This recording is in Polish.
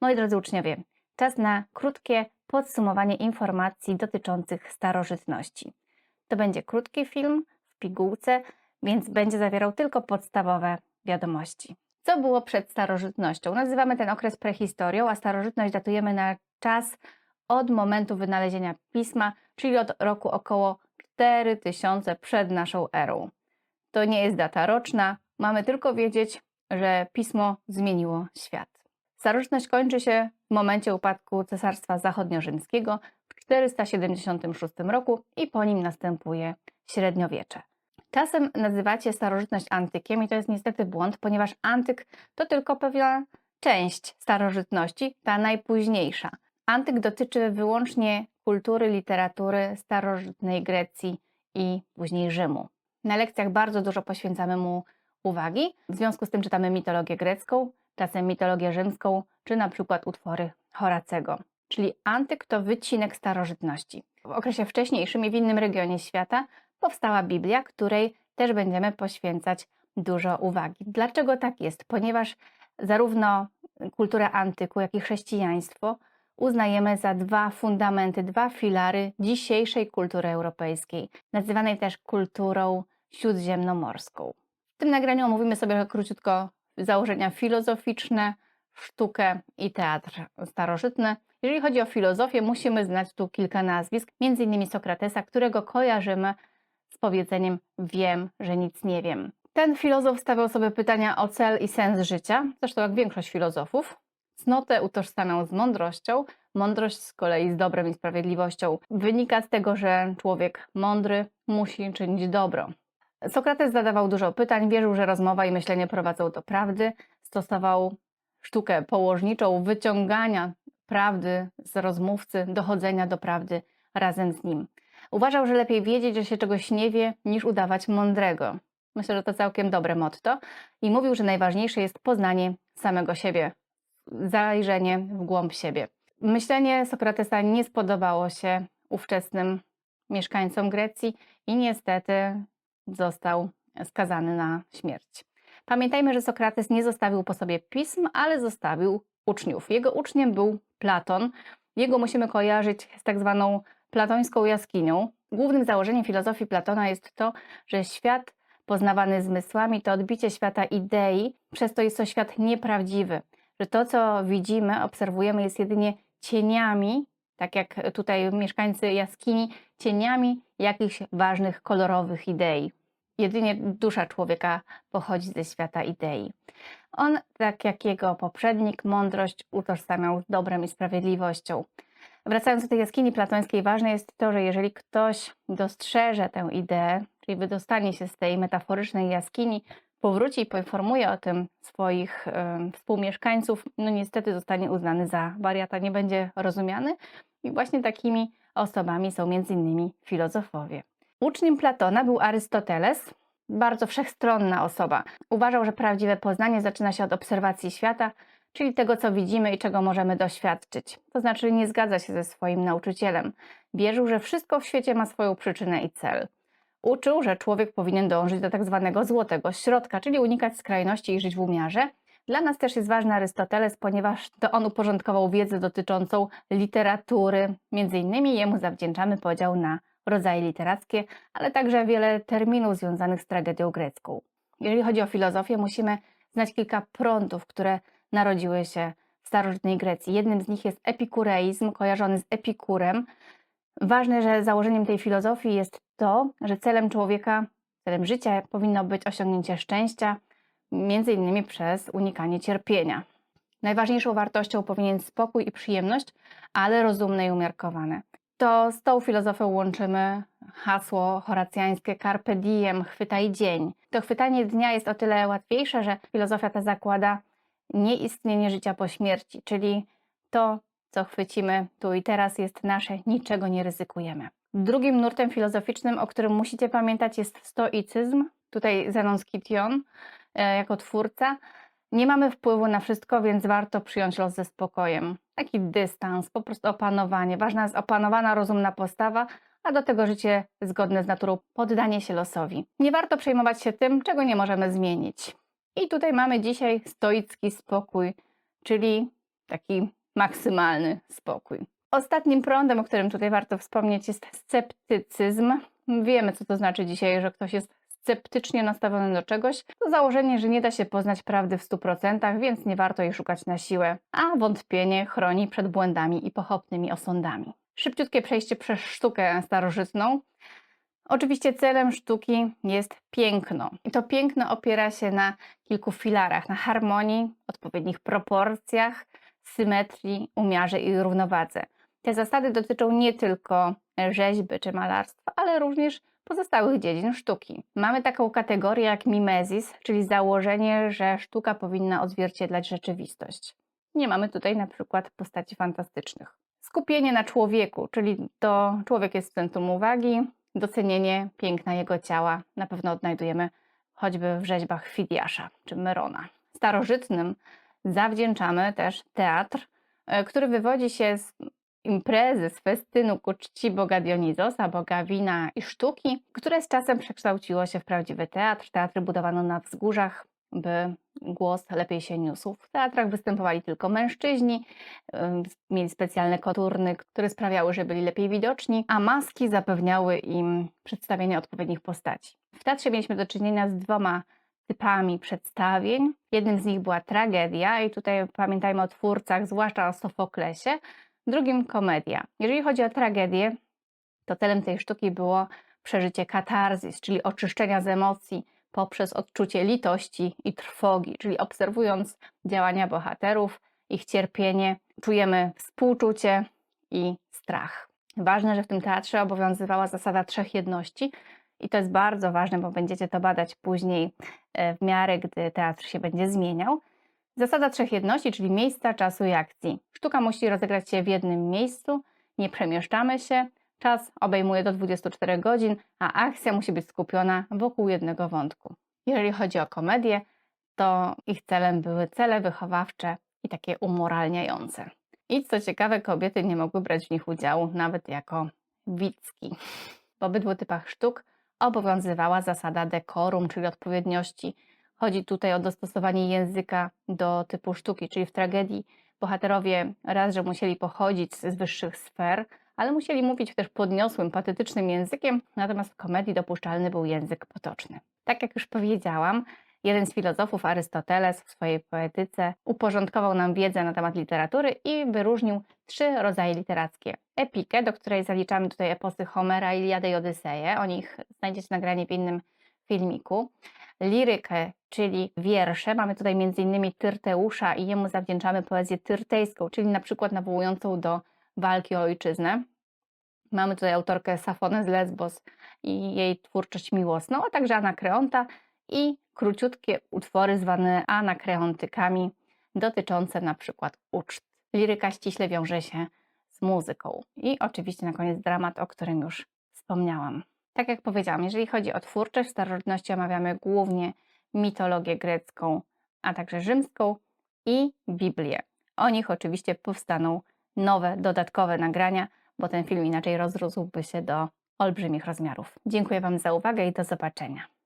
Moi drodzy uczniowie, czas na krótkie podsumowanie informacji dotyczących starożytności. To będzie krótki film w pigułce, więc będzie zawierał tylko podstawowe wiadomości. Co było przed starożytnością? Nazywamy ten okres prehistorią, a starożytność datujemy na czas od momentu wynalezienia pisma, czyli od roku około 4000 przed naszą erą. To nie jest data roczna, mamy tylko wiedzieć, że pismo zmieniło świat. Starożytność kończy się w momencie upadku Cesarstwa Zachodniorzymskiego w 476 roku i po nim następuje średniowiecze. Czasem nazywacie starożytność antykiem i to jest niestety błąd, ponieważ antyk to tylko pewna część starożytności, ta najpóźniejsza. Antyk dotyczy wyłącznie kultury, literatury starożytnej Grecji i później Rzymu. Na lekcjach bardzo dużo poświęcamy mu uwagi. W związku z tym czytamy mitologię grecką, czasem mitologię rzymską, czy na przykład utwory Horacego. Czyli antyk to wycinek starożytności. W okresie wcześniejszym i w innym regionie świata powstała Biblia, której też będziemy poświęcać dużo uwagi. Dlaczego tak jest? Ponieważ zarówno kulturę antyku, jak i chrześcijaństwo uznajemy za dwa fundamenty, dwa filary dzisiejszej kultury europejskiej, nazywanej też kulturą śródziemnomorską. W tym nagraniu omówimy sobie króciutko założenia filozoficzne, sztukę i teatr starożytny. Jeżeli chodzi o filozofię, musimy znać tu kilka nazwisk, m.in. Sokratesa, którego kojarzymy z powiedzeniem wiem, że nic nie wiem. Ten filozof stawiał sobie pytania o cel i sens życia, zresztą jak większość filozofów. Cnotę utożsamiał z mądrością, mądrość z kolei z dobrem i sprawiedliwością. Wynika z tego, że człowiek mądry musi czynić dobro. Sokrates zadawał dużo pytań, wierzył, że rozmowa i myślenie prowadzą do prawdy, stosował sztukę położniczą wyciągania prawdy z rozmówcy, dochodzenia do prawdy razem z nim. Uważał, że lepiej wiedzieć, że się czegoś nie wie, niż udawać mądrego. Myślę, że to całkiem dobre motto. I mówił, że najważniejsze jest poznanie samego siebie, zajrzenie w głąb siebie. Myślenie Sokratesa nie spodobało się ówczesnym mieszkańcom Grecji i niestety został skazany na śmierć. Pamiętajmy, że Sokrates nie zostawił po sobie pism, ale zostawił uczniów. Jego uczniem był Platon. Jego musimy kojarzyć z tak zwaną platońską jaskinią. Głównym założeniem filozofii Platona jest to, że świat poznawany zmysłami to odbicie świata idei, przez to jest to świat nieprawdziwy, że to, co widzimy, obserwujemy, jest jedynie cieniami, tak jak tutaj mieszkańcy jaskini, cieniami jakichś ważnych, kolorowych idei. Jedynie dusza człowieka pochodzi ze świata idei. On, tak jak jego poprzednik, mądrość utożsamiał z dobrem i sprawiedliwością. Wracając do tej jaskini platońskiej, ważne jest to, że jeżeli ktoś dostrzeże tę ideę, czyli wydostanie się z tej metaforycznej jaskini, powróci i poinformuje o tym swoich współmieszkańców, no niestety zostanie uznany za wariata, nie będzie rozumiany. I właśnie takimi osobami są m.in. filozofowie. Uczniem Platona był Arystoteles, bardzo wszechstronna osoba. Uważał, że prawdziwe poznanie zaczyna się od obserwacji świata, czyli tego, co widzimy i czego możemy doświadczyć. To znaczy nie zgadza się ze swoim nauczycielem. Wierzył, że wszystko w świecie ma swoją przyczynę i cel. Uczył, że człowiek powinien dążyć do tak zwanego złotego środka, czyli unikać skrajności i żyć w umiarze. Dla nas też jest ważny Arystoteles, ponieważ to on uporządkował wiedzę dotyczącą literatury. Między innymi jemu zawdzięczamy podział na rodzaje literackie, ale także wiele terminów związanych z tragedią grecką. Jeżeli chodzi o filozofię, musimy znać kilka prądów, które narodziły się w starożytnej Grecji. Jednym z nich jest epikureizm, kojarzony z epikurem. Ważne, że założeniem tej filozofii jest to, że celem człowieka, celem życia powinno być osiągnięcie szczęścia, między innymi przez unikanie cierpienia. Najważniejszą wartością powinien spokój i przyjemność, ale rozumne i umiarkowane. To z tą filozofią łączymy hasło horacjańskie carpe diem, chwytaj dzień. To chwytanie dnia jest o tyle łatwiejsze, że filozofia ta zakłada nieistnienie życia po śmierci, czyli to, co chwycimy tu i teraz jest nasze, niczego nie ryzykujemy. Drugim nurtem filozoficznym, o którym musicie pamiętać, jest stoicyzm. Tutaj Zenon z Kition e, jako twórca. Nie mamy wpływu na wszystko, więc warto przyjąć los ze spokojem. Taki dystans, po prostu opanowanie. Ważna jest opanowana, rozumna postawa, a do tego życie zgodne z naturą, poddanie się losowi. Nie warto przejmować się tym, czego nie możemy zmienić. I tutaj mamy dzisiaj stoicki spokój, czyli taki maksymalny spokój. Ostatnim prądem, o którym tutaj warto wspomnieć, jest sceptycyzm. Wiemy, co to znaczy dzisiaj, że ktoś jest sceptycznie nastawiony do czegoś. To założenie, że nie da się poznać prawdy w 100%, więc nie warto jej szukać na siłę, a wątpienie chroni przed błędami i pochopnymi osądami. Szybciutkie przejście przez sztukę starożytną. Oczywiście celem sztuki jest piękno. I to piękno opiera się na kilku filarach: na harmonii, odpowiednich proporcjach, symetrii, umiarze i równowadze. Te zasady dotyczą nie tylko rzeźby czy malarstwa, ale również pozostałych dziedzin sztuki. Mamy taką kategorię jak mimezis, czyli założenie, że sztuka powinna odzwierciedlać rzeczywistość. Nie mamy tutaj na przykład postaci fantastycznych. Skupienie na człowieku, czyli to człowiek jest w centrum uwagi, docenienie piękna jego ciała na pewno odnajdujemy choćby w rzeźbach Fidiasza czy Merona. Starożytnym zawdzięczamy też teatr, e, który wywodzi się z imprezy, z festynu ku czci boga Dionizosa, boga wina i sztuki, które z czasem przekształciło się w prawdziwy teatr. Teatry budowano na wzgórzach, by głos lepiej się niósł. W teatrach występowali tylko mężczyźni, mieli specjalne koturny, które sprawiały, że byli lepiej widoczni, a maski zapewniały im przedstawienie odpowiednich postaci. W teatrze mieliśmy do czynienia z dwoma typami przedstawień. Jednym z nich była tragedia i tutaj pamiętajmy o twórcach, zwłaszcza o Sofoklesie, drugim komedia. Jeżeli chodzi o tragedię, to celem tej sztuki było przeżycie katarzis, czyli oczyszczenia z emocji poprzez odczucie litości i trwogi, czyli obserwując działania bohaterów, ich cierpienie, czujemy współczucie i strach. Ważne, że w tym teatrze obowiązywała zasada trzech jedności, i to jest bardzo ważne, bo będziecie to badać później e, w miarę, gdy teatr się będzie zmieniał. Zasada trzech jedności, czyli miejsca, czasu i akcji. Sztuka musi rozegrać się w jednym miejscu, nie przemieszczamy się, czas obejmuje do 24 godzin, a akcja musi być skupiona wokół jednego wątku. Jeżeli chodzi o komedię, to ich celem były cele wychowawcze i takie umoralniające. I co ciekawe, kobiety nie mogły brać w nich udziału, nawet jako widzki. W obydwu typach sztuk obowiązywała zasada dekorum, czyli odpowiedniości. Chodzi tutaj o dostosowanie języka do typu sztuki, czyli w tragedii bohaterowie raz, że musieli pochodzić z wyższych sfer, ale musieli mówić też podniosłym, patetycznym językiem, natomiast w komedii dopuszczalny był język potoczny. Tak jak już powiedziałam, jeden z filozofów, Arystoteles, w swojej poetyce uporządkował nam wiedzę na temat literatury i wyróżnił trzy rodzaje literackie. Epikę, do której zaliczamy tutaj eposy Homera, Iliadę i Odyseję. O nich znajdziecie nagranie w innym filmiku. Lirykę, czyli wiersze. Mamy tutaj m.in. Tyrteusza i jemu zawdzięczamy poezję tyrtejską, czyli na przykład nawołującą do walki o ojczyznę. Mamy tutaj autorkę Safonę z Lesbos i jej twórczość miłosną, a także Anakreonta i króciutkie utwory zwane anakreontykami dotyczące na przykład uczt. Liryka ściśle wiąże się z muzyką. I oczywiście na koniec dramat, o którym już wspomniałam. Tak jak powiedziałam, jeżeli chodzi o twórczość, w starożytności omawiamy głównie mitologię grecką, a także rzymską i Biblię. O nich oczywiście powstaną nowe, dodatkowe nagrania, bo ten film inaczej rozrósłby się do olbrzymich rozmiarów. Dziękuję Wam za uwagę i do zobaczenia.